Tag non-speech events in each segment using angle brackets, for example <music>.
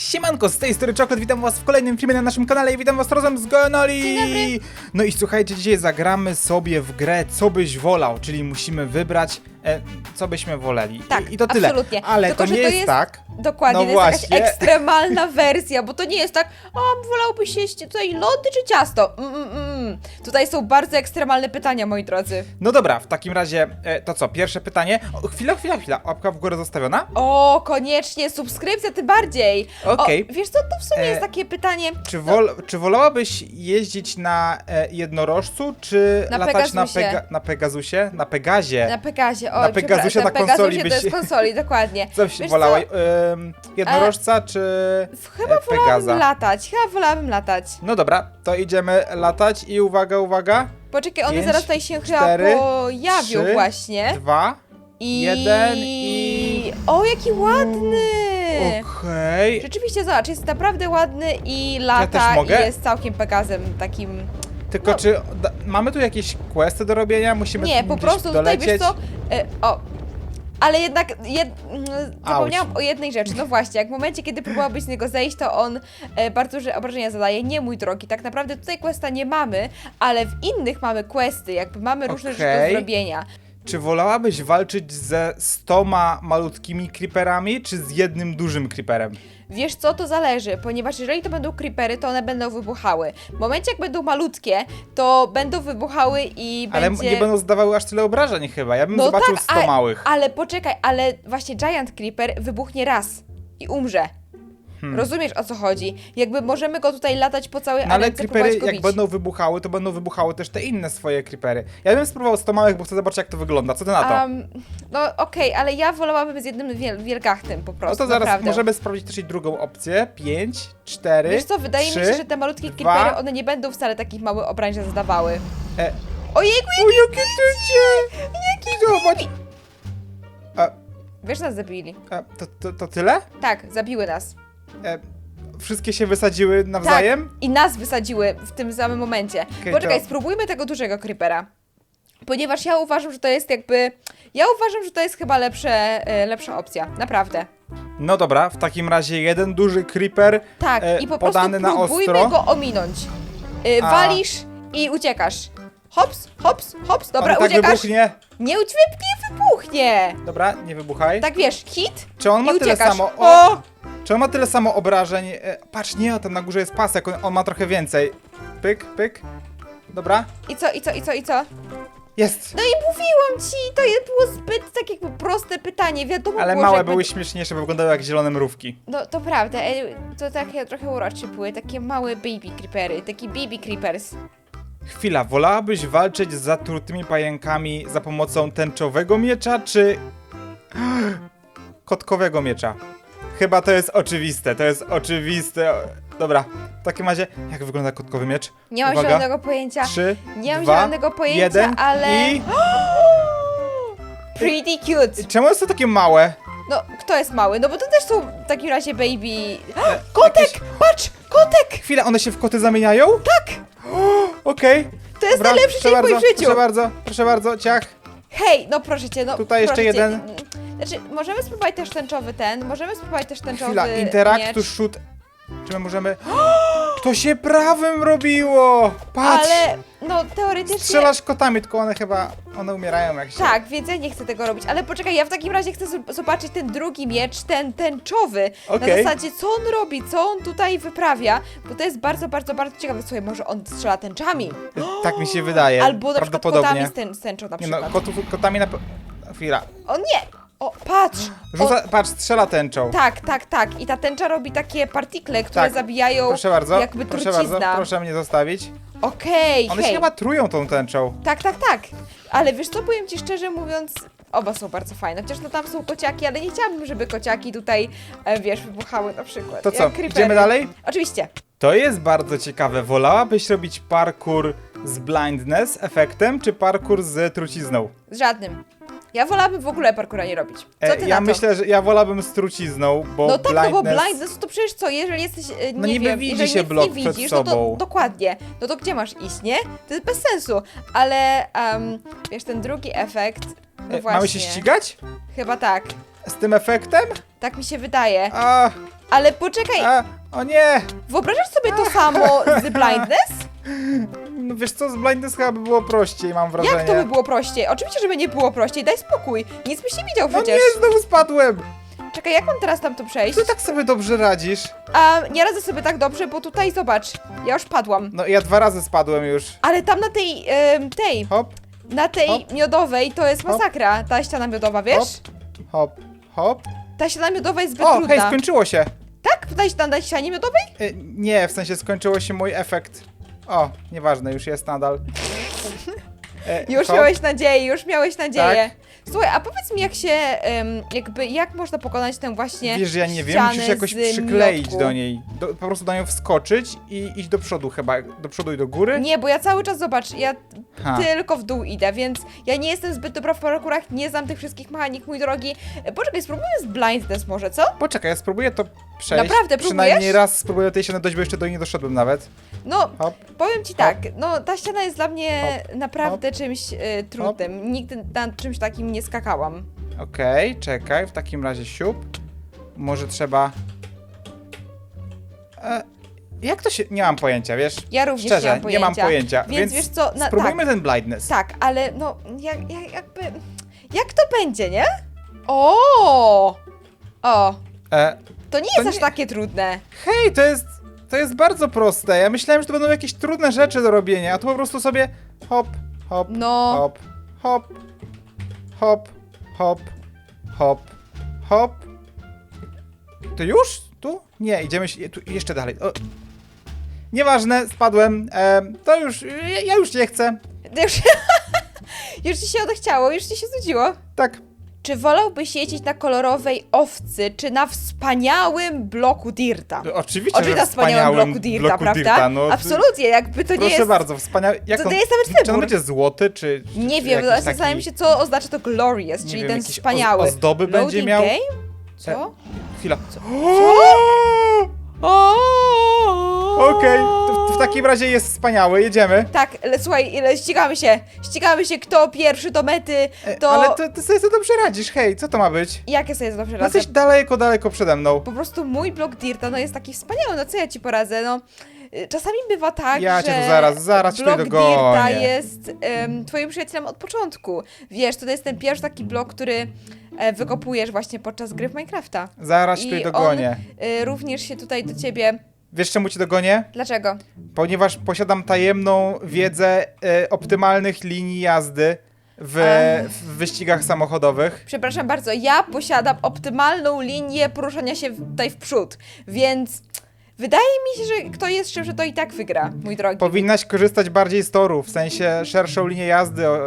Siemanko, z tej strony Czokot, witam was w kolejnym filmie na naszym kanale i witam was razem z Gonoli! No i słuchajcie, dzisiaj zagramy sobie w grę Co byś wolał, czyli musimy wybrać, e, co byśmy woleli. Tak, I, I to tyle. absolutnie. Ale Tylko, to że nie to jest, jest- tak. Dokładnie, No to jest właśnie. jakaś ekstremalna <laughs> wersja, bo to nie jest tak, o, wolałbyś jeść tutaj lody czy ciasto? Mm, mm, mm. Tutaj są bardzo ekstremalne pytania, moi drodzy. No dobra, w takim razie, e, to co, pierwsze pytanie. O, chwila, chwila, chwila, łapka w górę zostawiona? O, koniecznie, subskrypcja tym bardziej. Okej. O, wiesz co, to w sumie E, jest takie pytanie, Czy, wol, czy wolałabyś jeździć na e, jednorożcu, czy Na latać na, Pegasusie. Pega, na Pegasusie? Na Pegazie? na Pegazie, o, Na Pegasusie, przepraszam, na konsoli Pegasusie byś- to jest <laughs> konsoli, dokładnie. Co byś Wiesz wolała? Ym, jednorożca czy Chyba e, wolałabym Pegaza? latać, chyba wolałabym latać. No dobra, to idziemy latać i uwaga, uwaga. Poczekaj, one Pięć, zaraz tutaj się cztery, chyba pojawią trzy, właśnie. Dwa. I... jeden i- O, jaki ładny! Okej. Rzeczywiście, zobacz, jest naprawdę ładny i też lata mogę? i jest całkiem Pegazem takim... Tylko no. czy da, mamy tu jakieś questy do robienia? Musimy Nie, po gdzieś prostu tutaj, dolecieć? wiesz co, e, o... Ale jednak jed... mm, zapomniałam o jednej rzeczy. No właśnie, jak w momencie, kiedy próbowałabyś z niego zejść, to on e, bardzo duże obrażenia zadaje. Nie, mój drogi, tak naprawdę tutaj questa nie mamy, ale w innych mamy questy, jakby mamy różne rzeczy Okej. do zrobienia. Czy wolałabyś walczyć ze stoma malutkimi creeperami, czy z jednym dużym creeperem? Wiesz co, to zależy, ponieważ jeżeli to będą creepery, to one będą wybuchały. W momencie, jak będą malutkie, to będą wybuchały i Ale będzie... nie będą zdawały aż tyle obrażeń chyba. Ja bym No zobaczył tak, 100 ale- małych. Ale poczekaj, ale właśnie Giant Creeper wybuchnie raz i umrze. Hmm. Rozumiesz o co chodzi? Jakby możemy go tutaj latać po całej No ale creepery jak bić. będą wybuchały, to będą wybuchały też te inne swoje creepery. Ja bym spróbował 100 małych, bo chcę zobaczyć jak to wygląda. Co ty na to? Am, no okej, ale ja wolałabym z jednym wiel wielgachtym po no prostu, to zaraz naprawdę. możemy sprawdzić też i drugą opcję. 5, 4, Wiesz co, wydaje 3, mi się, że te malutkie dwa. creepery, one nie będą wcale takich małych obrażeń zadawały. E, Ojejku, o jakie tycie! Jaki zobacz! A, wiesz, nas zabili. a, to, to, to tyle? Tak, zabiły nas. E, wszystkie się wysadziły nawzajem? Tak, i nas wysadziły w tym samym momencie. Okej, Poczekaj, to- spróbujmy tego dużego creepera. Ponieważ ja uważam, że to jest jakby. Ja uważam, że to jest chyba lepsze, e, lepsza opcja. Naprawdę. No dobra, w takim razie jeden duży creeper Tak, e, i po podany prostu na próbujmy ostro. go ominąć. E, A. walisz i uciekasz. Hops, hops, hops. Dobra, On tak uciekasz. wybuchnie. Nie ucieknie, wybuchnie. Dobra, nie wybuchaj. Tak wiesz, hit. Czy on ma i tyle uciekasz. samo? O! Czy on ma tyle samo obrażeń? E, patrz, nie, tam na górze jest pasek, on, on ma trochę więcej. Pyk, pyk. Dobra, I co, i co, i co, i co? jest. No i mówiłam ci, to jest- było zbyt tak jakby proste pytanie. Wiadomo Ale było, że małe jakby- były śmieszniejsze, bo wyglądały jak zielone mrówki. No to prawda, e, to takie trochę urocze były, takie małe baby creepery, takie baby creepers. Chwila, wolałabyś walczyć z zatrutymi pająkami za pomocą tęczowego miecza, czy <gasps> kotkowego miecza? Chyba to jest oczywiste, to jest oczywiste. Dobra, w takim razie, jak wygląda kotkowy miecz? Nie mam Uwaga. zielonego pojęcia, Trzy, nie mam dwa, zielonego pojęcia, jeden ale... i... <gasps> Pretty cute! Czemu jest to takie małe? No, kto jest mały? No bo to też są w takim razie baby... <gasps> E, Kotek! jakieś- Patrz! Kotek! Chwila, one się w koty zamieniają? Tak! <gasps> Okej. To jest najlepszy dzień w moim życiu! Proszę bardzo, proszę bardzo, ciach. Hej, no proszę cię, no Tutaj jeszcze proszę cię. jeden. Znaczy, możemy spróbować też tęczowy ten, możemy spróbować też tęczowy Chwila, interact to miecz, shoot. Czy my możemy... <gasps> To się prawym robiło! Patrz! ale no teoretycznie... Strzelasz kotami, tylko one chyba... One umierają jak się... Tak, więc ja nie chcę tego robić, ale poczekaj, ja w takim razie chcę zobaczyć ten drugi miecz, ten tęczowy. Okej. Na zasadzie, co on robi, co on tutaj wyprawia, bo to jest bardzo, bardzo, bardzo ciekawe. Słuchaj, może on strzela tęczami. <gasps> Tak mi się wydaje. Albo na przykład Prawdopodobnie. kotami z, tę- z tęczą na Nie no, przykład. kotów, kotami na... pe- Chwila. O nie! O, patrz! Rzuca... Patrz, strzela tęczą. Tak, tak, tak. I ta tęcza robi takie partikle, które Tak. zabijają Proszę bardzo, jakby proszę trucizna. bardzo, proszę mnie zostawić. Okej, One hej. się chyba trują tą tęczą. Tak, tak, tak. Ale wiesz co, powiem ci szczerze mówiąc, oba są bardzo fajne. Chociaż no tam są kociaki, ale nie chciałabym, żeby kociaki tutaj, e, wiesz, wybuchały na przykład. To jak co, creepery. idziemy dalej? Oczywiście. To jest bardzo ciekawe. Wolałabyś robić parkour z blindness efektem, czy parkour z trucizną? Z żadnym. Ja wolałabym w ogóle parkura nie robić. Co E, ty ja na to? myślę, że ja wolałabym z trucizną, bo No tak, no bo blindness to przecież co, jeżeli jesteś, e, nie No niby wiem, widzi jeżeli się nic blok nie przed widzisz, no to dokładnie, no to gdzie masz iść, nie? To jest bez sensu, ale em, wiesz, ten drugi efekt, no E, właśnie, Mamy się ścigać? chyba tak, Z tym efektem? tak mi się wydaje. A, Ale poczekaj, A, o nie! wyobrażasz sobie to samo z blindness? <laughs> No wiesz co, z blindness chyba by było prościej, mam wrażenie. Jak to by było prościej? Oczywiście, żeby nie było prościej, daj spokój. Nic byś nie widział No przecież. nie, znowu spadłem! Czekaj, jak mam teraz tam to przejść? Ty tak sobie dobrze radzisz. A nie radzę sobie tak dobrze, bo tutaj zobacz, ja już padłam. No ja dwa razy spadłem już. Ale tam na tej, em, tej, Hop, na tej Hop. miodowej to jest Hop. masakra, ta ściana miodowa, wiesz? hop, hop. Ta ściana miodowa jest zbyt O, trudna. hej, skończyło się. Tak? Tutaj na na ścianie miodowej? E, nie, w sensie skończyło się mój efekt. O, nieważne, już jest nadal. E, <laughs> Już hop. miałeś nadzieję, już miałeś nadzieję. Tak. Słuchaj, a powiedz mi, jak się, em, jakby, jak można pokonać tę właśnie Wiesz, ja nie wiem, ścianę musisz jakoś z przykleić miotku? do niej. Do, po prostu do nią wskoczyć i iść do przodu chyba. Do przodu i do góry? Nie, bo ja cały czas, zobacz, ja Ha. tylko w dół idę, więc ja nie jestem zbyt dobra w parkurach, nie znam tych wszystkich mechanik, mój drogi. E, Poczekaj, spróbujmy z blindness może, co? Poczekaj, ja spróbuję to przejść. Naprawdę, Przynajmniej próbujesz? raz spróbuję tej ściany dojść, bo jeszcze do niej nie doszedłem nawet. No, Hop. powiem ci tak, no ta ściana jest dla mnie Hop, naprawdę czymś e, trudnym. Nigdy nad czymś takim nie skakałam. Okej, czekaj, w takim razie siup. Może trzeba... E, jak to się... Nie mam pojęcia, wiesz? Ja również Szczerze, nie mam pojęcia. nie mam pojęcia. Więc, Więc, wiesz co, na, spróbujmy tak, ten blindness. tak, ale no, jak, jak, jakby, jak to będzie, nie? O! O, E, to nie To jest aż nie- takie trudne. hej, to jest... To jest bardzo proste. Ja myślałem, że to będą jakieś trudne rzeczy do robienia, a tu po prostu sobie hop, hop, No. hop, hop, hop, hop, hop, hop. To już? Tu? Nie, idziemy się, tu, jeszcze dalej. O. Nieważne, spadłem. Em, to już, ja, ja już nie chcę. Już, <laughs> już ci się odechciało, już ci się znudziło. Tak, Czy wolałbyś jeździć na kolorowej owcy, czy na wspaniałym bloku Dirta? to oczywiście, Oczywiście że na wspaniałym bloku Dirta, bloku prawda? Dirta, no, Absolutnie, jakby to nie Proszę jest... bardzo, wspaniały. Jak to on, nie jest nawet Czy on wybór. będzie złoty, czy. czy Nie wiem, jakiś zastanawiam taki- się, co oznacza to glorious, Nie czyli wiem, ten wspaniały. oz- ozdoby będzie miał? Game? Co? Chwila. Co? Okej, to w, w takim razie jest wspaniały, jedziemy. Tak, słuchaj, ścigamy się. Ścigamy się, kto pierwszy do mety, E, to... Ale ty, ty sobie to dobrze radzisz, hej, co to ma być? Jakie sobie dobrze radzę? jesteś daleko, daleko przede mną. Po prostu mój blok Dirta, no jest taki wspaniały, no co ja ci poradzę, no... y, Czasami bywa tak, Ja że cię tu zaraz- zaraz cię blok tutaj dogonię. Dirta jest em, twoim przyjacielem od początku. Wiesz, to jest ten pierwszy taki blok, który e, wykopujesz właśnie podczas gry w Minecrafta. Zaraz I tutaj dogonię. Y, również się tutaj do ciebie... Wiesz czemu cię dogonię? Dlaczego? Ponieważ posiadam tajemną wiedzę e, optymalnych linii jazdy w, w wyścigach samochodowych. Przepraszam bardzo, ja posiadam optymalną linię poruszania się w- tutaj w przód, więc wydaje mi się, że kto jest szybszy, to i tak wygra, mój drogi. Powinnaś korzystać bardziej z torów, w sensie szerszą linię jazdy e,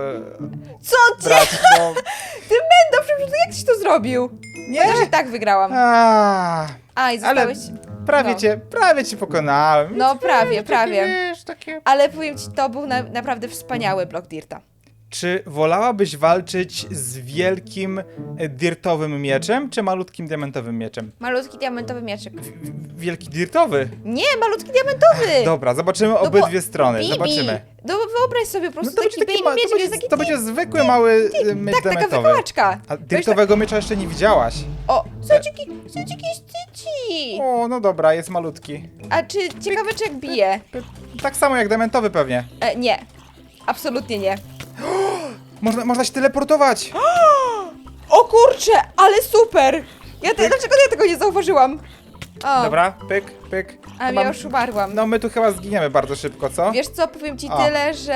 Co ty? brać, bo... <laughs> Ty będą, przepraszam, jak ci to zrobił? Nie! Chociaż i tak wygrałam. A, A, i ale zostałeś... prawie no. cię, prawie cię pokonałem. No, prawie, prawie. Wiesz, takie... Ale powiem ci, to był na, naprawdę wspaniały blok Dirta. Czy wolałabyś walczyć z wielkim e, dirtowym mieczem, czy malutkim diamentowym mieczem? Malutki diamentowy mieczyk. W- Wielki dirtowy? Nie, malutki diamentowy! Dobra, zobaczymy No bo- obydwie strony, Bibi! zobaczymy. No wyobraź sobie po No prostu to taki baby ma, to mieczek, będzie, jest taki... to będzie zwykły mały e, miecz tak, taka diamentowy. wykałaczka. A Weź dirtowego miecza jeszcze nie widziałaś. O, suciki, suciki, styci! O, no dobra, jest malutki. A czy ciekawe, czy jak bije? Tak samo jak diamentowy pewnie. E, nie. Absolutnie nie. <gasps> Można, można się teleportować. <gasps> O kurcze, ale super! Ja te, dlaczego ja tego nie zauważyłam? O, Dobra, pyk, pyk. ale ja już umarłam. No my tu chyba zginiemy bardzo szybko, co? Wiesz co, powiem ci tyle, że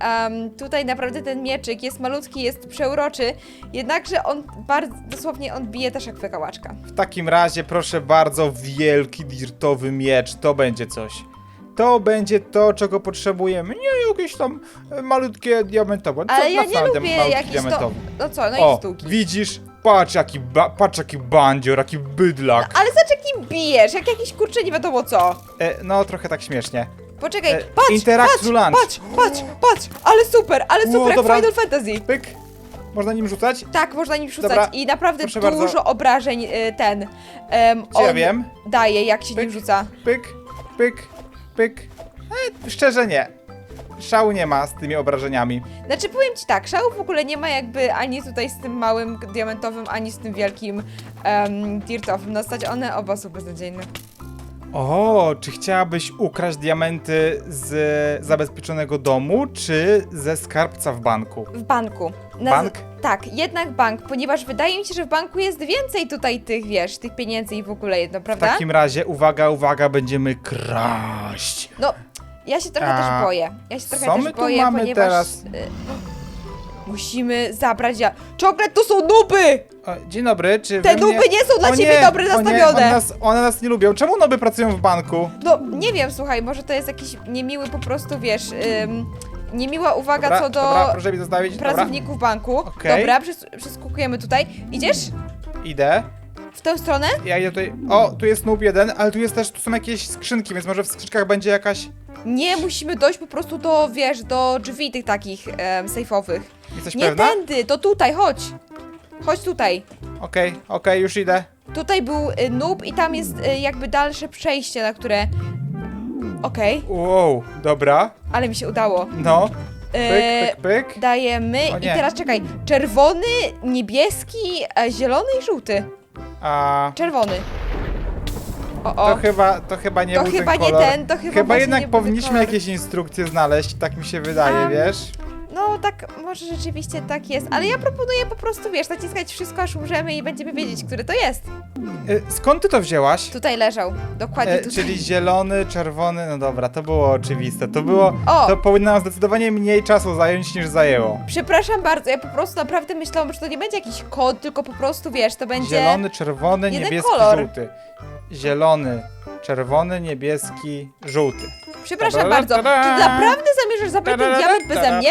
em, tutaj naprawdę ten mieczyk jest malutki, jest przeuroczy, jednakże on bardzo, dosłownie on bije też jak wykałaczka. W takim razie proszę bardzo, wielki dirtowy miecz, to będzie coś. To będzie to, czego potrzebujemy. Nie jakieś tam e, malutkie diamentowe. Co Ale ja nie sam lubię malutki jakichś to... diamentowy. No co, no O, i sztuki. widzisz? Patrz jaki, ba patrz jaki bandzior, jaki bydlak. Ale zobacz jak nim bijesz, jak jakiś kurcze nie wiadomo co. E, no, trochę tak śmiesznie. Poczekaj, E, patrz, Interact patrz, lunch. patrz, patrz, patrz, ale super, ale super, jak dobra. Final Fantasy. Pyk. Można nim rzucać? Tak, można nim rzucać Dobra, i naprawdę proszę dużo bardzo. obrażeń y, ten Czy ja on wiem? daje, jak się Pyk. nim rzuca. Pyk, pyk, pyk. E, szczerze nie. szału nie ma z tymi obrażeniami. Znaczy powiem ci tak, szału w ogóle nie ma jakby ani tutaj z tym małym diamentowym, ani z tym wielkim um, dirtowym. Na zasadzie one oba są beznadziejne. O, czy chciałabyś ukraść diamenty z zabezpieczonego domu, czy ze skarbca w banku? W banku. Bank? Tak, jednak bank, ponieważ wydaje mi się, że w banku jest więcej tutaj tych, wiesz, tych pieniędzy i w ogóle jedno, W prawda? takim razie, uwaga, uwaga, będziemy kraść. No, ja się trochę A też boję. Ja się trochę co też my tu boję, mamy ponieważ... teraz? y, musimy zabrać... Ja... Czoklet to są nuby! O, dzień dobry, czy Te wy nuby mnie... nie są dla O ciebie dobre o nie, nastawione! one, nas, one nas nie lubią. Czemu noby pracują w banku? No, nie wiem, słuchaj, może to jest jakiś niemiły po prostu, wiesz, ym, niemiła uwaga Dobra, co do dobra, proszę mi zostawić. Dobra, pracowników banku. Okej. Dobra, przes przeskakujemy tutaj. Idziesz idę. w tę stronę? Ja idę tutaj. O, tu jest noob jeden, ale tu jest też, tu są jakieś skrzynki, więc może w skrzynkach będzie jakaś... Nie, musimy dojść po prostu do, wiesz, do drzwi tych takich um, sejfowych. Jesteś Nie pewna? tędy, to tutaj, chodź. Chodź tutaj. Okej, okej, już idę. Tutaj był y, noob i tam jest y, jakby dalsze przejście, na które... Okej, Wow, dobra. ale mi się udało. No, E, pyk, pyk, pyk. Dajemy O i nie. teraz czekaj. Czerwony, niebieski, e, zielony i żółty. A... Czerwony. O, To o. chyba, to chyba nie To był chyba ten nie kolor. ten, to chyba Chyba właśnie jednak nie był ten powinniśmy kolor. jakieś instrukcje znaleźć, tak mi się wydaje, Am, wiesz? No tak, może rzeczywiście tak jest, ale ja proponuję po prostu, wiesz, naciskać wszystko, aż umrzemy i będziemy wiedzieć, który to jest. Y, Skąd ty to wzięłaś? Tutaj leżał, dokładnie E, tutaj. czyli zielony, czerwony, no dobra, to było oczywiste. To było. O! To powinno nam zdecydowanie mniej czasu zająć niż zajęło. Przepraszam bardzo, ja po prostu naprawdę myślałam, że to nie będzie jakiś kod, tylko po prostu, wiesz, to będzie... Zielony, czerwony, jeden niebieski, kolor. żółty. Zielony, czerwony, niebieski, żółty. Przepraszam bardzo, czy naprawdę zamierzasz ten diament beze mnie?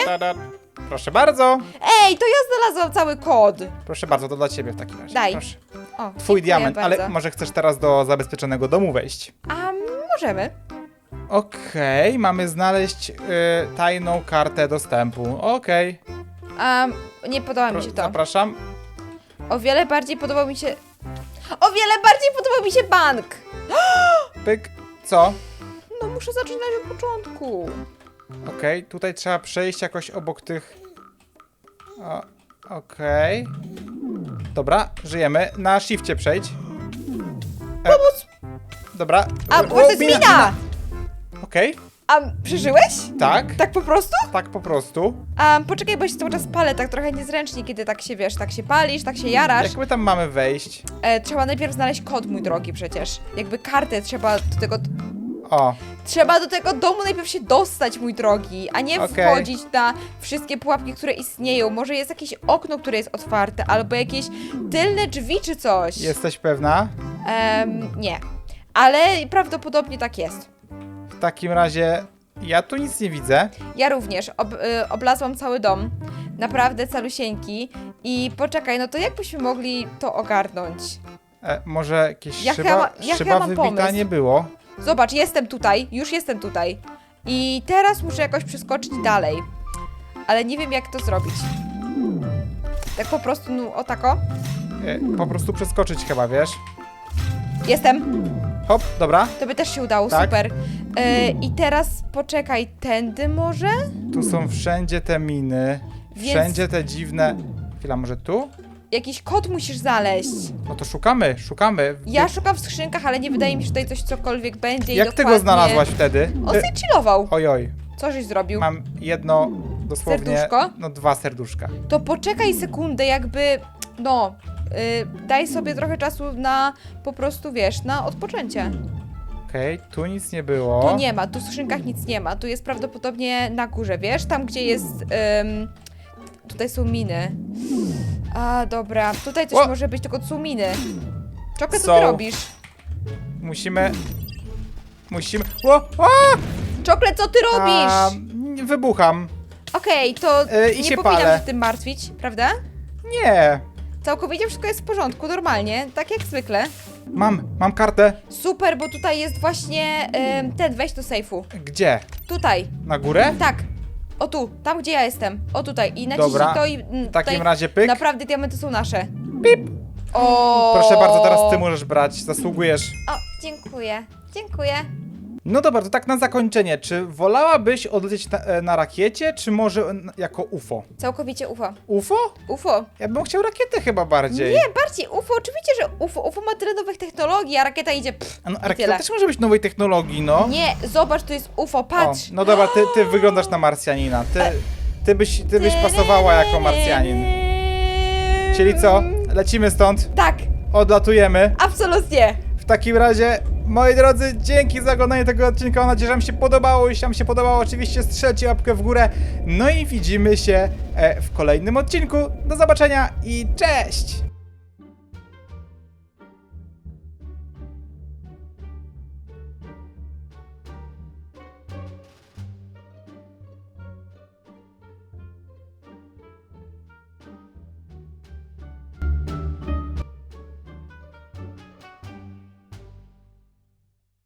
Proszę bardzo. Ej, to ja znalazłam cały kod. Proszę bardzo, to dla ciebie w takim razie. Daj. Proszę. O, Twój dziękuję diament, ale bardzo. może chcesz teraz do zabezpieczonego domu wejść. A możemy. Okej, mamy znaleźć y, tajną kartę dostępu. Okej. A nie podoba mi Pro- się to. Zapraszam. O wiele bardziej podobał mi się... O wiele bardziej podobał mi się bank! <gasps> Pyk. Co? No muszę zaczynać od początku. Okej, tutaj trzeba przejść jakoś obok tych. O, Okej. Dobra, żyjemy. Na shifcie przejdź. E, Pomóc! Dobra. A, to jest mina! Okej, A przeżyłeś? tak, Tak po prostu? tak po prostu. A poczekaj, bo się cały czas palę tak trochę niezręcznie, kiedy tak się wiesz, tak się palisz, tak się jarasz. Jak my tam mamy wejść? E, trzeba najpierw znaleźć kod, mój drogi, przecież. Jakby kartę trzeba do tego... O, Trzeba do tego domu najpierw się dostać, mój drogi, a nie Okej. wchodzić na wszystkie pułapki, które istnieją. Może jest jakieś okno, które jest otwarte, albo jakieś tylne drzwi czy coś. jesteś pewna? Em, nie. Ale prawdopodobnie tak jest. W takim razie ja tu nic nie widzę. Ja również ob, y, oblazłam cały dom. Naprawdę calusieńki. I poczekaj, no to jak byśmy mogli to ogarnąć? E, może jakieś Ja szyba, chyba- ja szyba chyba mam wybita pomysł. nie było. Zobacz, jestem tutaj, już jestem tutaj. I teraz muszę jakoś przeskoczyć dalej. Ale nie wiem jak to zrobić. Tak po prostu, no o tako. E, po prostu przeskoczyć chyba, wiesz? Jestem. Hop, dobra. To by też się udało, Tak. super. E, I teraz poczekaj, tędy może? Tu są wszędzie te miny. Więc- Wszędzie te dziwne. Chwila, może tu? Jakiś kod musisz znaleźć. No to szukamy, szukamy. Ja szukam w skrzynkach, ale nie wydaje mi się, że tutaj coś cokolwiek będzie. i Jak ty dokładnie... go znalazłaś wtedy? On E, sobie chillował. Ojoj, Co żeś zrobił? mam jedno dosłownie. Serduszko? No dwa serduszka. To poczekaj sekundę, jakby. No. Y, daj sobie trochę czasu na po prostu wiesz, na odpoczęcie. Okej, tu nic nie było. Tu nie ma, tu w skrzynkach nic nie ma. Tu jest prawdopodobnie na górze, wiesz? Tam gdzie jest. ym, tutaj są miny. A dobra, tutaj coś O! może być, tylko to są miny. Czokę, co ty robisz? Musimy. Musimy. O! O! Czokle, co ty robisz? A, wybucham. Okej, to E, i nie się powinnam palę. się tym martwić, prawda? Nie. Całkowicie wszystko jest w porządku, normalnie, tak jak zwykle. Mam, mam kartę. Super, bo tutaj jest właśnie ym, ten, weź do sejfu. Gdzie? Tutaj, Na górę? tak. O tu, tam gdzie ja jestem. O tutaj. I naciśnij Dobra. to i mm, W takim tutaj razie pyk. naprawdę diamenty są nasze. Pip. O. Proszę bardzo, teraz ty możesz brać. Zasługujesz. O, dziękuję. Dziękuję. No dobra, to tak na zakończenie. Czy wolałabyś odlecieć na, e, na rakiecie, czy może jako UFO? Całkowicie UFO. UFO? UFO. Ja bym chciał rakietę chyba bardziej. Nie, bardziej UFO. Oczywiście, że UFO. UFO ma tyle nowych technologii, a rakieta idzie. Pff, A No, i rakieta tyle. też może być nowej technologii, no. Nie, zobacz, to jest UFO, O, patrz. no dobra, ty, ty wyglądasz na Marsjanina. Ty, ty, byś, ty byś pasowała jako Marsjanin. Czyli co? Lecimy stąd, Tak, odlatujemy. absolutnie. W takim razie, moi drodzy, dzięki za oglądanie tego odcinka. Mam nadzieję, że Wam się podobało. Jeśli Wam się podobało, oczywiście strzelcie łapkę w górę. No i widzimy się e, w kolejnym odcinku. Do zobaczenia i cześć!